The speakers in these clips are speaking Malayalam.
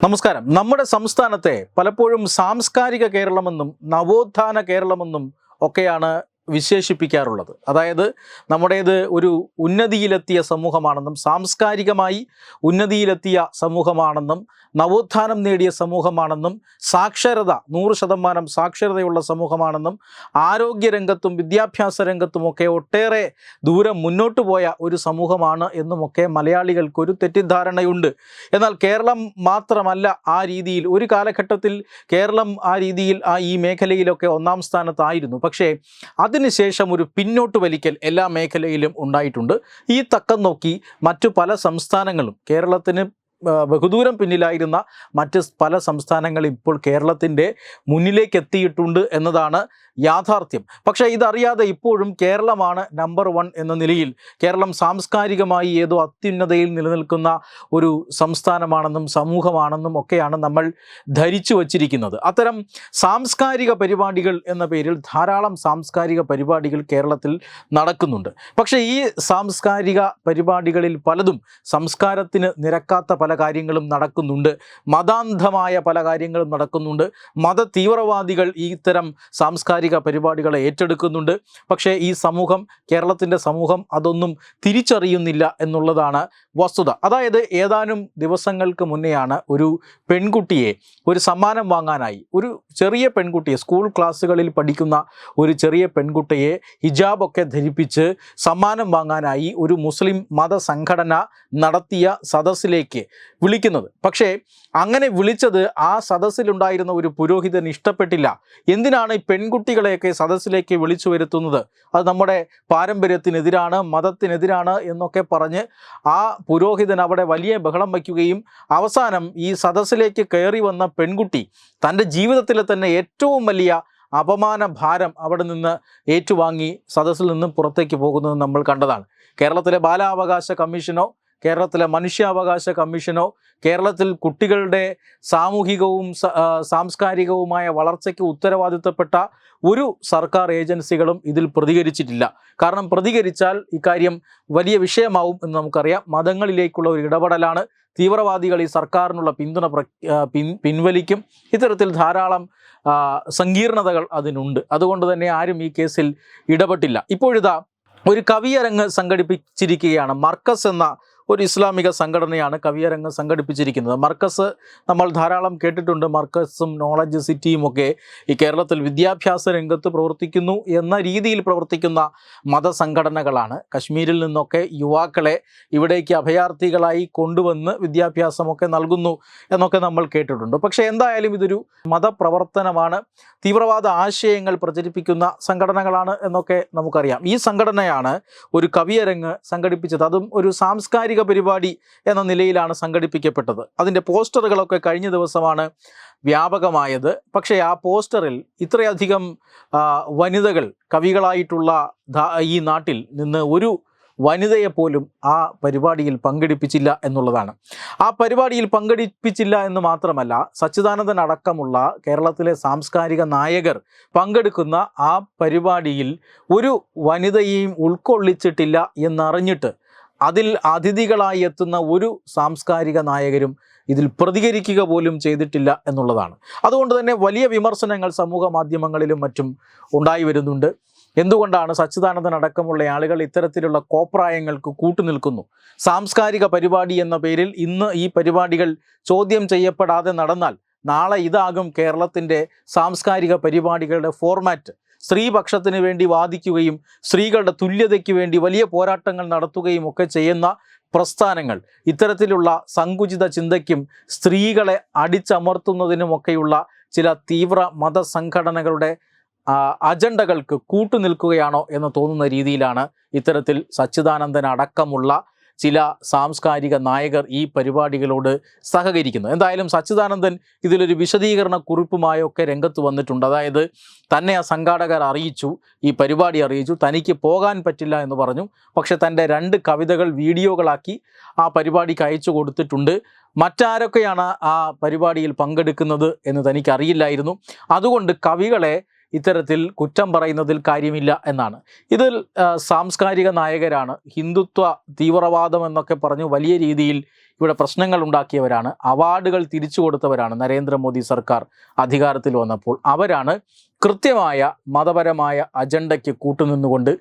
നമസ്കാരം. നമ്മുടെ സംസ്ഥാനത്തെ പലപ്പോഴും സാംസ്കാരിക കേരളമെന്നും നവോത്ഥാന കേരളമെന്നും ഒക്കെയാണ് വിശേഷിപ്പിക്കാറുള്ളത്. അതായത് നമ്മുടേത് ഒരു ഉന്നതിയിലെത്തിയ സമൂഹമാണെന്നും സാംസ്കാരികമായി ഉന്നതിയിലെത്തിയ സമൂഹമാണെന്നും നവോത്ഥാനം നേടിയ സമൂഹമാണെന്നും സാക്ഷരത നൂറ് ശതമാനം സാക്ഷരതയുള്ള സമൂഹമാണെന്നും ആരോഗ്യരംഗത്തും വിദ്യാഭ്യാസ രംഗത്തുമൊക്കെ ഒട്ടേറെ ദൂരം മുന്നോട്ട് പോയ ഒരു സമൂഹമാണ് എന്നുമൊക്കെ മലയാളികൾക്കൊരു തെറ്റിദ്ധാരണയുണ്ട്. എന്നാൽ കേരളം മാത്രമല്ല ആ രീതിയിൽ ഒരു കാലഘട്ടത്തിൽ കേരളം ആ രീതിയിൽ ആ ഈ മേഖലയിലൊക്കെ ഒന്നാം സ്ഥാനത്തായിരുന്നു. പക്ഷേ അതിനുശേഷം ഒരു പിന്നോട്ട് വലിക്കൽ എല്ലാ മേഖലയിലും ഉണ്ടായിട്ടുണ്ട്. ഈ തക്കം നോക്കി മറ്റു പല സംസ്ഥാനങ്ങളും കേരളത്തിന് ബഹുദൂരം പിന്നിലായിരുന്ന മറ്റ് പല സംസ്ഥാനങ്ങളും ഇപ്പോൾ കേരളത്തിന്റെ മുന്നിലേക്ക് എത്തിയിട്ടുണ്ട് എന്നതാണ് യാഥാർത്ഥ്യം. പക്ഷേ ഇതറിയാതെ ഇപ്പോഴും കേരളമാണ് നമ്പർ വൺ എന്ന നിലയിൽ. കേരളം സാംസ്കാരികമായി ഏതോ അത്യുന്നതയിൽ നിലനിൽക്കുന്ന ഒരു സംസ്ഥാനമാണെന്നും സമൂഹമാണെന്നും ഒക്കെയാണ് നമ്മൾ ധരിച്ചു വച്ചിരിക്കുന്നത്. അത്തരം സാംസ്കാരിക പരിപാടികൾ എന്ന പേരിൽ ധാരാളം സാംസ്കാരിക പരിപാടികൾ കേരളത്തിൽ നടക്കുന്നുണ്ട്. പക്ഷേ ഈ സാംസ്കാരിക പരിപാടികളിൽ പലതും സംസ്കാരത്തിന് നിരക്കാത്ത പല കാര്യങ്ങളും നടക്കുന്നുണ്ട്. മതാന്ധമായ പല കാര്യങ്ങളും നടക്കുന്നുണ്ട്. മത തീവ്രവാദികൾ ഇത്തരം സാംസ്കാരിക പരിപാടികളെ ഏറ്റെടുക്കുന്നുണ്ട്. പക്ഷേ ഈ സമൂഹം കേരളത്തിന്റെ സമൂഹം അതൊന്നും തിരിച്ചറിയുന്നില്ല എന്നുള്ളതാണ് വസ്തുത. അതായത് ഏതാനും ദിവസങ്ങൾക്ക് മുന്നെയാണ് ഒരു പെൺകുട്ടിയെ ഒരു സമ്മാനം വാങ്ങാനായി ഒരു ചെറിയ പെൺകുട്ടിയെ സ്കൂൾ ക്ലാസ്സുകളിൽ പഠിക്കുന്ന ഒരു ചെറിയ പെൺകുട്ടിയെ ഹിജാബൊക്കെ ധരിപ്പിച്ച് സമ്മാനം വാങ്ങാനായി ഒരു മുസ്ലിം മതസംഘടന നടത്തിയ സദസ്സിലേക്ക് വിളിക്കുന്നത്. പക്ഷേ അങ്ങനെ വിളിച്ചത് ആ സദസ്സിലുണ്ടായിരുന്ന ഒരു പുരോഹിതൻ ഇഷ്ടപ്പെട്ടില്ല. എന്തിനാണ് ഈ പെൺകുട്ടികളെയൊക്കെ സദസ്സിലേക്ക് വിളിച്ചു വരുത്തുന്നത്? അത് നമ്മുടെ പാരമ്പര്യത്തിനെതിരാണ് മതത്തിനെതിരാണ് എന്നൊക്കെ പറഞ്ഞ് ആ പുരോഹിതൻ അവിടെ വലിയ ബഹളം വയ്ക്കുകയും അവസാനം ഈ സദസ്സിലേക്ക് കയറി വന്ന പെൺകുട്ടി തന്റെ ജീവിതത്തിലെ തന്നെ ഏറ്റവും വലിയ അപമാന ഭാരം അവിടെ നിന്ന് ഏറ്റുവാങ്ങി സദസ്സിൽ നിന്നും പുറത്തേക്ക് പോകുന്നത് നമ്മൾ കണ്ടതാണ്. കേരളത്തിലെ ബാലാവകാശ കമ്മീഷനോ കേരളത്തിലെ മനുഷ്യാവകാശ കമ്മീഷനോ കേരളത്തിൽ കുട്ടികളുടെ സാമൂഹികവും സാംസ്കാരികവുമായ വളർച്ചയ്ക്ക് ഉത്തരവാദിത്തപ്പെട്ട ഒരു സർക്കാർ ഏജൻസികളും ഇതിൽ പ്രതികരിച്ചിട്ടില്ല. കാരണം പ്രതികരിച്ചാൽ ഇക്കാര്യം വലിയ വിഷയമാവും എന്ന് നമുക്കറിയാം. മതങ്ങളിലേക്കുള്ള ഒരു ഇടപെടലാണ്. തീവ്രവാദികൾ ഈ സർക്കാരിനുള്ള പിന്തുണ പിൻ പിൻവലിക്കും. ഇത്തരത്തിൽ ധാരാളം സങ്കീർണതകൾ അതിനുണ്ട്. അതുകൊണ്ട് തന്നെ ആരും ഈ കേസിൽ ഇടപെട്ടില്ല. ഇപ്പോഴിതാ ഒരു കവിയരങ്ങ് സംഘടിപ്പിച്ചിരിക്കുകയാണ്. മർക്കസ് എന്ന ഒരു ഇസ്ലാമിക സംഘടനയാണ് കവിയരംഗം സംഘടിപ്പിച്ചിരിക്കുന്നത്. മർക്കസ് നമ്മൾ ധാരാളം കേട്ടിട്ടുണ്ട്. മർക്കസും നോളജ് സിറ്റിയും ഒക്കെ ഈ കേരളത്തിൽ വിദ്യാഭ്യാസ രംഗത്ത് പ്രവർത്തിക്കുന്നു എന്ന രീതിയിൽ പ്രവർത്തിക്കുന്ന മതസംഘടനകളാണ്. കശ്മീരിൽ നിന്നൊക്കെ യുവാക്കളെ ഇവിടേക്ക് അഭയാർത്ഥികളായി കൊണ്ടുവന്ന് വിദ്യാഭ്യാസമൊക്കെ നൽകുന്നു എന്നൊക്കെ നമ്മൾ കേട്ടിട്ടുണ്ട്. പക്ഷേ എന്തായാലും ഇതൊരു മതപ്രവർത്തനമാണ്. തീവ്രവാദ ആശയങ്ങൾ പ്രചരിപ്പിക്കുന്ന സംഘടനകളാണ് എന്നൊക്കെ നമുക്കറിയാം. ഈ സംഘടനയാണ് ഒരു കവിയരങ്ങ് സംഘടിപ്പിച്ചത്. അതും ഒരു സാംസ്കാരിക പരിപാടി എന്ന നിലയിലാണ് സംഘടിപ്പിക്കപ്പെട്ടത്. അതിന്റെ പോസ്റ്ററുകളൊക്കെ കഴിഞ്ഞ ദിവസമാണ് വ്യാപകമായത്. പക്ഷേ ആ പോസ്റ്ററിൽ ഇത്രയധികം വനിതകൾ കവികളായിട്ടുള്ള ഈ നാട്ടിൽ നിന്ന് ഒരു വനിതയെ പോലും ആ പരിപാടിയിൽ പങ്കെടുപ്പിച്ചില്ല എന്നുള്ളതാണ്. ആ പരിപാടിയിൽ പങ്കെടുപ്പിച്ചില്ല എന്ന് മാത്രമല്ല സച്ചിദാനന്ദൻ അടക്കമുള്ള കേരളത്തിലെ സാംസ്കാരിക നായകർ പങ്കെടുക്കുന്ന ആ പരിപാടിയിൽ ഒരു വനിതയെയും ഉൾക്കൊള്ളിച്ചിട്ടില്ല എന്നറിഞ്ഞിട്ട് അതിൽ അതിഥികളായി എത്തുന്ന ഒരു സാംസ്കാരിക നായകരും ഇതിൽ പ്രതികരിക്കുക പോലും ചെയ്തിട്ടില്ല എന്നുള്ളതാണ്. അതുകൊണ്ട് തന്നെ വലിയ വിമർശനങ്ങൾ സമൂഹ മാധ്യമങ്ങളിലും മറ്റും ഉണ്ടായി വരുന്നുണ്ട്. എന്തുകൊണ്ടാണ് സച്ചിദാനന്ദൻ അടക്കമുള്ള ആളുകൾ ഇത്തരത്തിലുള്ള കോപ്രായങ്ങൾക്ക് കൂട്ടുനിൽക്കുന്നു? സാംസ്കാരിക പരിപാടി എന്ന പേരിൽ ഇന്ന് ഈ പരിപാടികൾ ചോദ്യം ചെയ്യപ്പെടാതെ നടന്നാൽ നാളെ ഇതാകും കേരളത്തിന്റെ സാംസ്കാരിക പരിപാടികളുടെ ഫോർമാറ്റ് സ്ത്രീപക്ഷത്തിന് വേണ്ടി വാദിക്കുകയും സ്ത്രീകളുടെ തുല്യതയ്ക്ക് വേണ്ടി വലിയ പോരാട്ടങ്ങൾ നടത്തുകയും ഒക്കെ ചെയ്യുന്ന പ്രസ്ഥാനങ്ങൾ. ഇത്തരത്തിലുള്ള സങ്കുചിത ചിന്തയ്ക്കും സ്ത്രീകളെ അടിച്ചമർത്തുന്നതിനുമൊക്കെയുള്ള ചില തീവ്ര മതസംഘടനകളുടെ അജണ്ടകൾക്ക് കൂട്ടുനിൽക്കുകയാണോ എന്ന് തോന്നുന്ന രീതിയിലാണ് ഇത്തരത്തിൽ സച്ചിദാനന്ദൻ അടക്കമുള്ള ചില സാംസ്കാരിക നായകർ ഈ പരിപാടികളോട് സഹകരിക്കുന്നു. എന്തായാലും സച്ചിദാനന്ദൻ ഇതിലൊരു വിശദീകരണ കുറിപ്പുമായൊക്കെ രംഗത്ത് വന്നിട്ടുണ്ട്. അതായത് തന്നെ ആ സംഘാടകർ അറിയിച്ചു ഈ പരിപാടി അറിയിച്ചു തനിക്ക് പോകാൻ പറ്റില്ല എന്ന് പറഞ്ഞു. പക്ഷെ തന്റെ രണ്ട് കവിതകൾ വീഡിയോകളാക്കി ആ പരിപാടിക്ക് അയച്ചു കൊടുത്തിട്ടുണ്ട്. മറ്റാരൊക്കെയാണ് ആ പരിപാടിയിൽ പങ്കെടുക്കുന്നത് എന്ന് തനിക്കറിയില്ലായിരുന്നു. അതുകൊണ്ട് കവികളെ ഇത്തരത്തിൽ കുറ്റം പറയുന്നതിൽ കാര്യമില്ല എന്നാണ്. ഇതിൽ സാംസ്കാരിക നായകരാണ് ഹിന്ദുത്വ തീവ്രവാദം എന്നൊക്കെ പറഞ്ഞു വലിയ രീതിയിൽ ഇവിടെ പ്രശ്നങ്ങൾ ഉണ്ടാക്കിയവരാണ്. അവാർഡുകൾ തിരിച്ചു കൊടുത്തവരാണ് നരേന്ദ്രമോദി സർക്കാർ അധികാരത്തിൽ വന്നപ്പോൾ. അവരാണ് കൃത്യമായ മതപരമായ അജണ്ടയ്ക്ക് കൂട്ടുനിന്നുകൊണ്ട്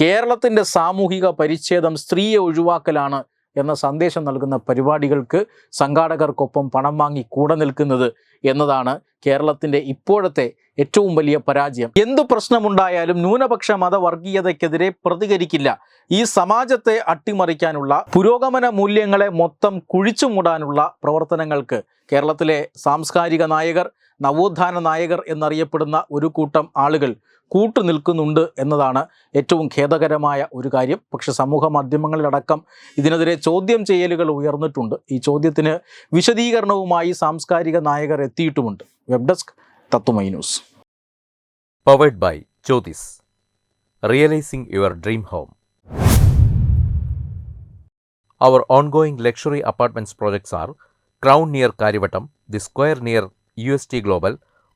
കേരളത്തിന്റെ സാമൂഹിക പരിച്ഛേദം സ്ത്രീയെ ഒഴിവാക്കലാണ് എന്ന സന്ദേശം നൽകുന്ന പരിപാടികൾക്ക് സംഘാടകർക്കൊപ്പം പണം വാങ്ങി കൂടെ നിൽക്കുന്നത് എന്നതാണ് കേരളത്തിന്റെ ഇപ്പോഴത്തെ ഏറ്റവും വലിയ പരാജയം. എന്തു പ്രശ്നമുണ്ടായാലും ന്യൂനപക്ഷ മതവർഗീയതയ്ക്കെതിരെ പ്രതികരിക്കില്ല. ഈ സമാജത്തെ അട്ടിമറിക്കാനുള്ള പുരോഗമന മൂല്യങ്ങളെ മൊത്തം കുഴിച്ചു മൂടാനുള്ള പ്രവർത്തനങ്ങൾക്ക് കേരളത്തിലെ സാംസ്കാരിക നായകർ നവോത്ഥാന നായകർ എന്നറിയപ്പെടുന്ന ഒരു കൂട്ടം ആളുകൾ കൂട്ടുനിൽക്കുന്നുണ്ട് എന്നതാണ് ഏറ്റവും ഖേദകരമായ ഒരു കാര്യം. പക്ഷെ സമൂഹ മാധ്യമങ്ങളിലടക്കം ഇതിനെതിരെ ചോദ്യം ചെയ്യലുകൾ ഉയർന്നിട്ടുണ്ട്. ഈ ചോദ്യത്തിന് വിശദീകരണവുമായി സാംസ്കാരിക നായകർ എത്തിയിട്ടുമുണ്ട്. Web desk Thathumai news. Powered by Jyothis. Realising your dream home. Our ongoing luxury apartments projects R crown near Karyavattam the square near U S T Crown